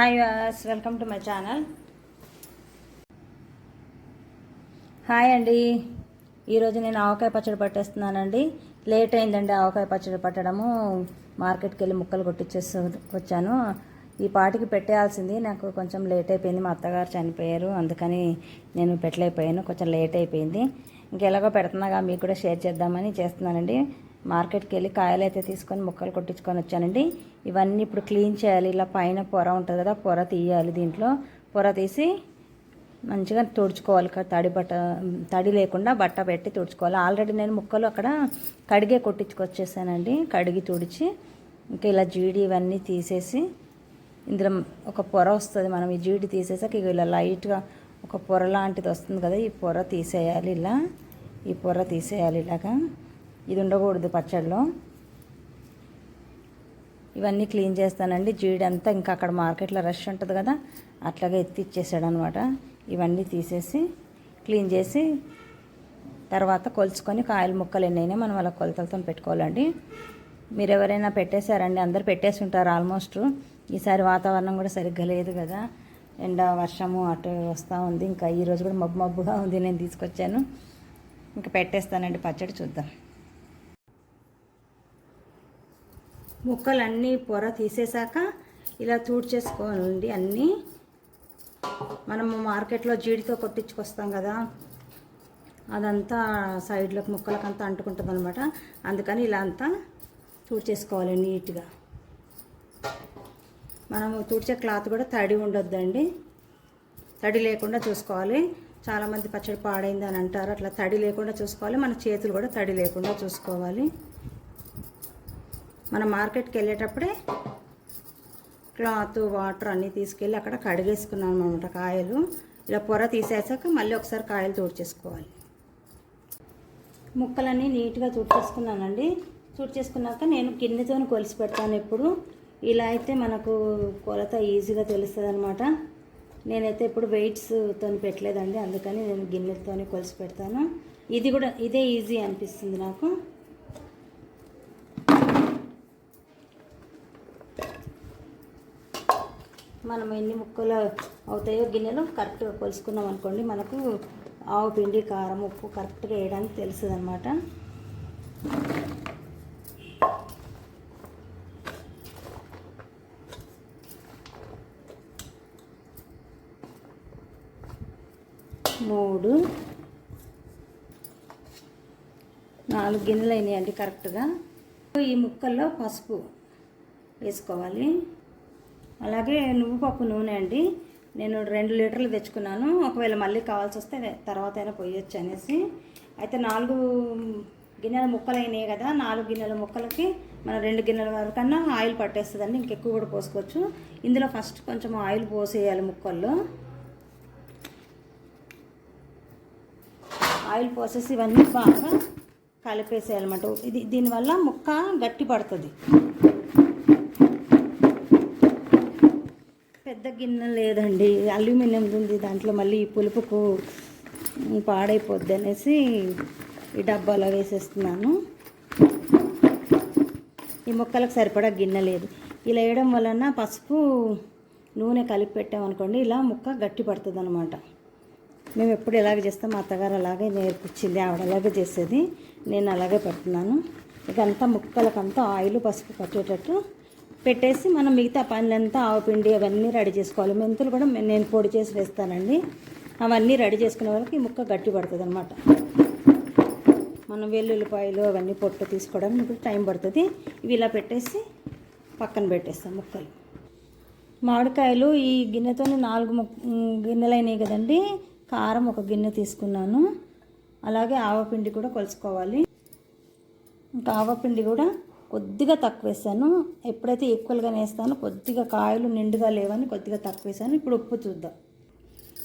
Hi was welcome to my channel hi అండి ఈరోజు నేను ఆవకాయ పచ్చడి పట్టేస్తున్నానండి. లేట్ అయిందండి ఆవకాయ పచ్చడి పట్టడము. మార్కెట్కి వెళ్ళి ముక్కలు కొట్టించేసి వచ్చాను. ఈ పాటికి పెట్టేయాల్సింది. నాకు కొంచెం లేట్ అయిపోయింది. మా అత్తగారు చనిపోయారు. అందుకని నేను పెట్టలేకపోయాను. కొంచెం లేట్ అయిపోయింది. ఇంకెలాగో పెడుతున్నాగా మీకు కూడా షేర్ చేద్దామని చేస్తున్నానండి. మార్కెట్కి వెళ్ళి కాయలు అయితే తీసుకొని ముక్కలు కొట్టించుకొని వచ్చానండి. ఇవన్నీ ఇప్పుడు క్లీన్ చేయాలి. ఇలా పైన పొర ఉంటుంది కదా పొర తీయాలి దీంట్లో. పొర తీసి మంచిగా తుడుచుకోవాలి. తడి బట్ట తడి లేకుండా బట్ట పెట్టి తుడుచుకోవాలి. ఆల్రెడీ నేను ముక్కలు అక్కడ కడిగే కొట్టించుకొచ్చేసానండి. కడిగి తుడిచి ఇంకా ఇలా జీడి ఇవన్నీ తీసేసి ఇందులో ఒక పొర వస్తుంది మనం ఈ జీడి తీసేసాక ఇక ఇలా లైట్గా ఒక పొర లాంటిది వస్తుంది కదా ఈ పొర తీసేయాలి ఇలా. ఈ పొర తీసేయాలి ఇలాగా. ఇది ఉండకూడదు పచ్చడిలో ఇవన్నీ క్లీన్ చేస్తానండి. జీడి అంతా ఇంకా అక్కడ మార్కెట్లో రష్ ఉంటుంది కదా అట్లాగే ఎత్తి ఇచ్చేసాడు అనమాట ఇవన్నీ తీసేసి క్లీన్ చేసి తర్వాత కొలుచుకొని కాయల ముక్కలు ఎన్నైనా మనం అలా కొలతలతో పెట్టుకోవాలండి. మీరు ఎవరైనా పెట్టేశారండి? అందరు పెట్టేసి ఉంటారు ఆల్మోస్ట్. ఈసారి వాతావరణం కూడా సరిగ్గా లేదు కదా. ఎండ వర్షము అటు వస్తూ ఉంది. ఇంకా ఈరోజు కూడా మబ్బు మబ్బుగా ఉంది. నేను తీసుకొచ్చాను. ఇంకా పెట్టేస్తానండి పచ్చడి చూద్దాం. ముక్కలన్నీ పొర తీసేశాక ఇలా తూడ్చేసుకోండి అన్నీ. మనము మార్కెట్లో జీడితో కొట్టించుకొస్తాం కదా అదంతా సైడ్లకు ముక్కలకంతా అంటుకుంటుంది అనమాట అందుకని ఇలా అంతా తూడ్చేసుకోవాలి నీట్గా. మనము తూడ్చే క్లాత్ కూడా తడి ఉండొద్దండి. తడి లేకుండా చూసుకోవాలి. చాలామంది పచ్చడి పాడైంది అని అంటారు అట్లా తడి లేకుండా చూసుకోవాలి. మన చేతులు కూడా తడి లేకుండా చూసుకోవాలి. మనం మార్కెట్కి వెళ్ళేటప్పుడే క్లాత్ వాటర్ అన్నీ తీసుకెళ్ళి అక్కడ కడిగేసుకున్నాం అనమాట కాయలు. ఇలా పొర తీసేసాక మళ్ళీ ఒకసారి కాయలు తుడిచేసుకోవాలి. ముక్కలన్నీ నీట్గా తుడిచేసుకున్నానండి. తుడిచేసుకున్నాక నేను గిన్నెతో కొలిసి పెడతాను ఎప్పుడు ఇలా అయితే మనకు కొలత ఈజీగా తెలుస్తుంది అనమాట నేనైతే ఇప్పుడు వెయిట్స్తో పెట్టలేదండి. అందుకని నేను గిన్నెలతోనే కొలిసి పెడతాను. ఇది కూడా ఇదే ఈజీ అనిపిస్తుంది నాకు. మనం ఎన్ని ముక్కలు అవుతాయో గిన్నెలు కరెక్ట్గా కొలుసుకున్నాం అనుకోండి మనకు ఆవు పిండి కారం ఉప్పు కరెక్ట్గా వేయడానికి తెలుస్తుంది అనమాట మూడు నాలుగు గిన్నెలు అయినాయండి కరెక్ట్గా. ఈ ముక్కల్లో పసుపు వేసుకోవాలి. అలాగే నువ్వు పప్పు నూనె అండి. నేను రెండు లీటర్లు తెచ్చుకున్నాను. ఒకవేళ మళ్ళీ కావాల్సి వస్తే తర్వాత అయినా పోయొచ్చు అనేసి. అయితే నాలుగు గిన్నెల ముక్కలు అయినాయి కదా నాలుగు గిన్నెల ముక్కలకి మనం రెండు గిన్నెల వరకన్నా ఆయిల్ పట్టేస్తుందండి. ఇంకెక్కువ కూడా పోసుకోవచ్చు. ఇందులో ఫస్ట్ కొంచెం ఆయిల్ పోసేయాలి ముక్కల్లో. ఆయిల్ పోసేసి ఇవన్నీ బాగా కలిపేసేయాలన్నమాట. ఇది దీనివల్ల ముక్క గట్టి పడుతుంది. పెద్ద గిన్నె లేదండి అల్యూమినియం ఉంది దాంట్లో మళ్ళీ ఈ పులుపుకు పాడైపోద్ది అనేసి ఈ డబ్బాలో వేసేస్తున్నాను. ఈ ముక్కలకు సరిపడా గిన్నె లేదు. ఇలా వేయడం వలన పసుపు నూనె కలిపి పెట్టామనుకోండి ఇలా ముక్క గట్టి పడుతుంది అనమాట మేము ఎప్పుడు ఎలాగ చేస్తాం మా అత్తగారు అలాగే నేర్పించింది ఆవిడ అలాగే చేసేది నేను అలాగే పెడుతున్నాను. ఇక అంతా ముక్కలకంతా ఆయిల్ పసుపు పట్టేటట్టు పెట్టేసి మనం మిగతా పనులంతా ఆవపిండి అవన్నీ రెడీ చేసుకోవాలి. మెంతులు కూడా నేను పొడి చేసి వేస్తానండి. అవన్నీ రెడీ చేసుకునే వరకు ఈ ముక్క గట్టి పడుతుంది అనమాట మనం వెల్లుల్లిపాయలు అవన్నీ పొట్టు తీసుకోవడానికి ఇప్పుడు టైం పడుతుంది. ఇవి ఇలా పెట్టేసి పక్కన పెట్టేస్తాం ముక్కలు. మామిడికాయలు ఈ గిన్నెతో నాలుగు ముక్ గిన్నెలు అయినాయి కదండి. కారం ఒక గిన్నె తీసుకున్నాను. అలాగే ఆవపిండి కూడా కొలుసుకోవాలి ఇంకా ఆవపిండి కూడా కొద్దిగా తక్కువ వేసాను ఎప్పుడైతే ఈక్వల్గా వేస్తానో కొద్దిగా కాయలు నిండుగా లేవని కొద్దిగా తక్కువ వేసాను ఇప్పుడు ఉప్పు చూద్దాం.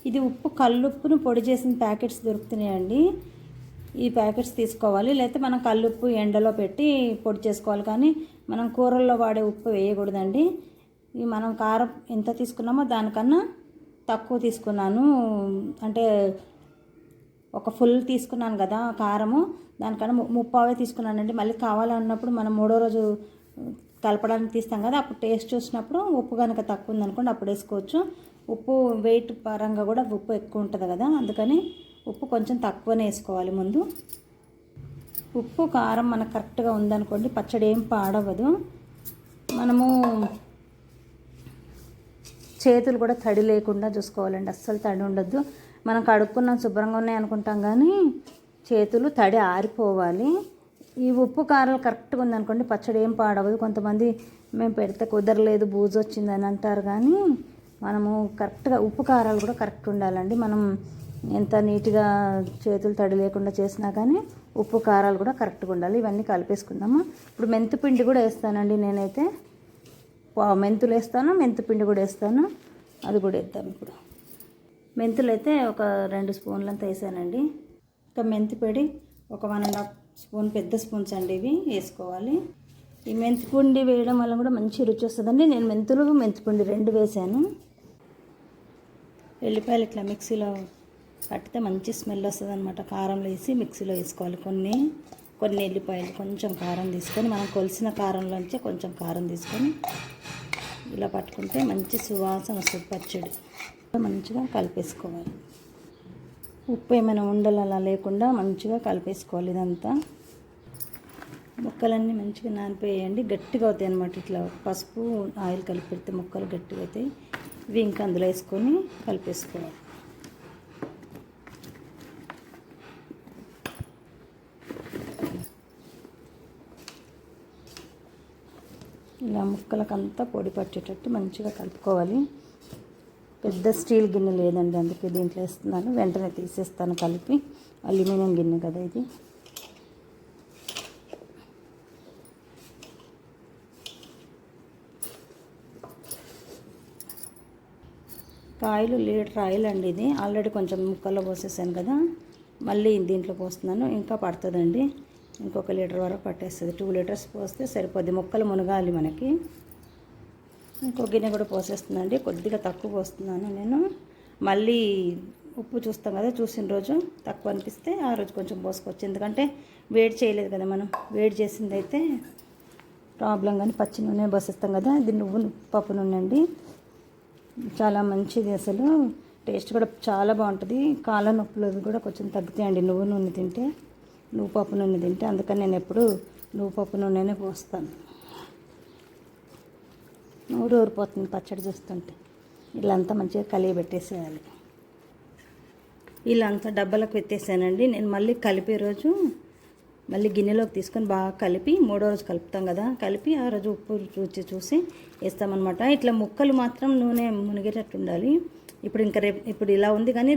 ఇది ఉప్పు కల్లుప్పును పొడి చేసిన ప్యాకెట్స్ దొరుకుతున్నాయండి. ఈ ప్యాకెట్స్ తీసుకోవాలి. లేకపోతే మనం కల్లుప్పు ఎండలో పెట్టి పొడి చేసుకోవాలి. కానీ మనం కూరల్లో వాడే ఉప్పు వేయకూడదండి. ఇవి మనం కారం ఎంత తీసుకున్నామో దానికన్నా తక్కువ తీసుకున్నాను. అంటే ఒక ఫుల్ తీసుకున్నాను కదా కారము దానికన్నా ము- ముప్పావే తీసుకున్నానండి. మళ్ళీ కావాలన్నప్పుడు మనం మూడో రోజు కలపడానికి తీస్తాం కదా అప్పుడు టేస్ట్ చూసినప్పుడు ఉప్పు కనుక తక్కువ ఉందనుకోండి అప్పుడు వేసుకోవచ్చు. ఉప్పు వెయిట్ పరంగా కూడా ఉప్పు ఎక్కువ ఉంటుంది కదా అందుకని ఉప్పు కొంచెం తక్కువనే వేసుకోవాలి ముందు. ఉప్పు కారం మనకు కరెక్ట్గా ఉందనుకోండి పచ్చడి ఏం పాడవదు మనము చేతులు కూడా తడి లేకుండా చూసుకోవాలండి అస్సలు తడి ఉండొద్దు. మనం కడుక్కున్నాం శుభ్రంగా ఉన్నాయి అనుకుంటాం కానీ చేతులు తడి ఆరిపోవాలి. ఈ ఉప్పు కారాలు కరెక్ట్గా ఉందనుకోండి పచ్చడి ఏం పాడవదు. కొంతమంది మేము పెడితే కుదరలేదు బూజు వచ్చిందని అంటారు కానీ మనము కరెక్ట్గా ఉప్పు కారాలు కూడా కరెక్ట్ ఉండాలండి. మనం ఎంత నీట్గా చేతులు తడి లేకుండా చేసినా కానీ ఉప్పు కారాలు కూడా కరెక్ట్గా ఉండాలి. ఇవన్నీ కలిపేసుకుందాము? ఇప్పుడు మెంతిపిండి కూడా వేస్తానండి నేనైతే. మెంతులు వేస్తాను మెంతు పిండి కూడా వేస్తాను. అది కూడా వేద్దాం ఇప్పుడు. మెంతులు అయితే ఒక రెండు స్పూన్లంతా వేసానండి. ఇంకా మెంతి పొడి ఒక వన్ అండ్ హాఫ్ స్పూన్ పెద్ద స్పూన్స్ అండి ఇవి వేసుకోవాలి. ఈ మెంతిపిండి వేయడం వల్ల కూడా మంచి రుచి వస్తుందండి. నేను మెంతులు మెంతిపిండి రెండు వేసాను. వెల్లిపాయలు ఇట్లా మిక్సీలో కట్టితే మంచి స్మెల్ వస్తుంది అనమాట కారంలో వేసి మిక్సీలో వేసుకోవాలి కొన్ని కొన్ని ఎల్లిపాయలు కొంచెం కారం తీసుకొని మనం కొలిసిన కారంలోంచి కొంచెం కారం తీసుకొని ఇలా పట్టుకుంటే మంచి సువాసన వస్తుంది పచ్చడి. మంచిగా కలిపేసుకోవాలి. ఉప్పు ఏమైనా ఉండలు అలా లేకుండా మంచిగా కలిపేసుకోవాలి ఇదంతా. ముక్కలన్నీ మంచిగా నానిపోయేయండి. గట్టిగా అవుతాయి అనమాట ఇట్లా పసుపు ఆయిల్ కలిపి పెడితే ముక్కలు గట్టిగా అవుతాయి. ఇవి ఇంకా అందులో వేసుకొని కలిపేసుకోవాలి. ఇలా ముక్కలకంతా పొడి పట్టేటట్టు మంచిగా కలుపుకోవాలి. పెద్ద స్టీల్ గిన్నె లేదండి అందుకే దీంట్లో వేస్తున్నాను. వెంటనే తీసేస్తాను కలిపి. అల్యూమినియం గిన్నె కదా ఇది. కాయలు లీటర్ ఆయిల్ అండి ఇది. ఆల్రెడీ కొంచెం ముక్కల్లో పోసేసాను కదా. మళ్ళీ దీంట్లో పోస్తున్నాను. ఇంకా పడుతుందండి. ఇంకొక లీటర్ వరకు పట్టేస్తుంది. టూ లీటర్స్ పోస్తే సరిపోద్ది. ముక్కలు మునగాలి మనకి. ఇంకో గిన్నె కూడా పోసేస్తుందండి. కొద్దిగా తక్కువ పోస్తున్నాను నేను. మళ్ళీ ఉప్పు చూస్తాం కదా చూసిన రోజు తక్కువ అనిపిస్తే ఆ రోజు కొంచెం పోసుకోవచ్చు. ఎందుకంటే వేడి చేయలేదు కదా మనం. వేడి చేసింది అయితే ప్రాబ్లం కానీ పచ్చి నూనె పోసేస్తాం కదా ఇది నువ్వు పప్పు నూనె అండి. చాలా మంచిది అసలు. టేస్ట్ కూడా చాలా బాగుంటుంది. కాళ్ళ నొప్పులు కూడా కొంచెం తగ్గుతాయండి నువ్వు నూనె తింటే. నువ్వు పప్పు నూనె తింటే. అందుకని నేను ఎప్పుడు నువ్వు పప్పు నూనెనే పోస్తాను. నూరు ఊరిపోతుంది పచ్చడి చూస్తుంటే. ఇల్లంతా మంచిగా కలిగి పెట్టేసేయాలి. ఇలా అంతా డబ్బాలకు పెట్టేసానండి. నేను మళ్ళీ కలిపే రోజు మళ్ళీ గిన్నెలోకి తీసుకొని బాగా కలిపి మూడో రోజు కలుపుతాం కదా. కలిపి ఆ రోజు ఉప్పు రుచి చూసి వేస్తామన్నమాట. ఇట్లా ముక్కలు మాత్రం నూనె మునిగేటట్టు ఉండాలి. ఇప్పుడు ఇంకా రేపు ఇప్పుడు ఇలా ఉంది కానీ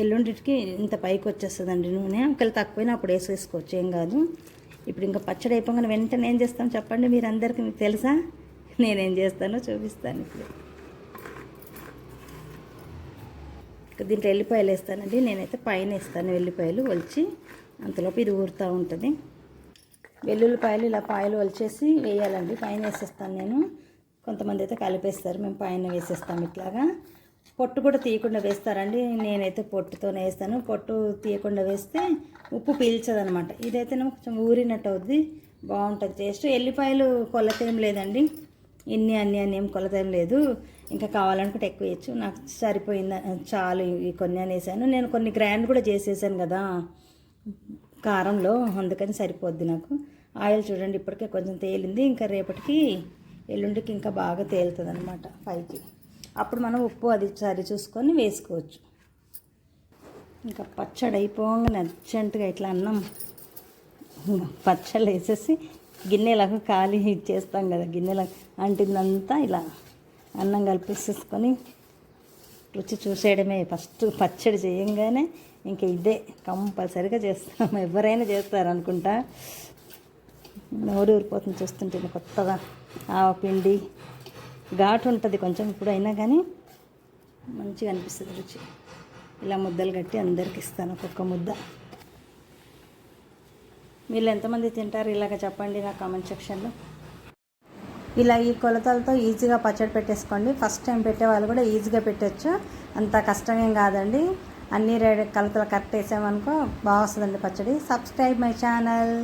ఎల్లుండికి ఇంత పైకి వచ్చేస్తుందండి నూనె. ఒకవేళ తక్కువైనా అప్పుడు వేసేసుకోవచ్చు. ఏం కాదు. ఇప్పుడు ఇంకా పచ్చడి అయిపోగానే వెంటనే ఏం చేస్తాం చెప్పండి మీరు అందరికీ మీకు తెలుసా? నేనేం చేస్తానో చూపిస్తాను ఇప్పుడు. దీంట్లో ఎల్లిపాయలు వేస్తానండి. నేనైతే పైన వేస్తాను వెల్లిపాయలు ఒలిచి. అంతలోపు ఇది ఊరుతూ ఉంటుంది. వెల్లుల్లిపాయలు ఇలా పాయలు ఒలిచేసి వేయాలండి. పైన వేసేస్తాను నేను. కొంతమంది అయితే కలిపేస్తారు. మేము పైన వేసేస్తాం ఇట్లాగా. పొట్టు కూడా తీయకుండా వేస్తారండి. నేనైతే పొట్టుతోనే వేస్తాను. పొట్టు తీయకుండా వేస్తే ఉప్పు పీల్చదనమాట. ఇదైతే కొంచెం ఊరినట్టు అవుద్ది. బాగుంటుంది. టేస్ట్. ఎల్లిపాయలు కొలత ఏం లేదండి. ఇన్ని అన్ని అని ఏం కొలతం లేదు. ఇంకా కావాలనుకుంటే ఎక్కువ వేయచ్చు నాకు సరిపోయింది? చాలు ఈ కొన్ని అనేసాను. నేను కొన్ని గ్రాండ్ కూడా చేసేసాను కదా కారంలో. అందుకని సరిపోద్ది నాకు. ఆయిల్ చూడండి ఇప్పటికే కొంచెం తేలింది. ఇంకా రేపటికి ఎల్లుండికి ఇంకా బాగా తేలుతుంది అనమాట పైకి అప్పుడు మనం ఉప్పు అది సరి చూసుకొని వేసుకోవచ్చు. ఇంకా పచ్చడి అయిపోగానే అర్జెంటుగా ఇట్లా అన్నం పచ్చళ్ళు వేసేసి గిన్నెలకు ఖాళీ ఇచ్చేస్తాం కదా గిన్నెల అంటిందంతా ఇలా అన్నం కలిపేసేసుకొని రుచి చూసేయడమే. ఫస్ట్ పచ్చడి చేయంగానే ఇంక ఇదే కంపల్సరిగా చేస్తాం. ఎవరైనా చేస్తారు అనుకుంటా నోరు ఊరిపోతుంది చూస్తుంటే కొత్తగా ఆవపిండి ఘాటు ఉంటుంది కొంచెం ఇప్పుడు అయినా కానీ మంచిగా అనిపిస్తుంది రుచి. ఇలా ముద్దలు కట్టి అందరికి ఇస్తాను ఒక్కొక్క ముద్ద. మీరు ఎంతమంది తింటారు ఇలాగ చెప్పండి నా కామెంట్ సెక్షన్లో ఇలా ఈ కొలతలతో ఈజీగా పచ్చడి పెట్టేసుకోండి. ఫస్ట్ టైం పెట్టే వాళ్ళు కూడా ఈజీగా పెట్టచ్చు. అంత కష్టమేం కాదండి. అన్ని రెడీ కలతలు కరెక్ట్ వేసామనుకో బాగా వస్తుందండి పచ్చడి. Subscribe my channel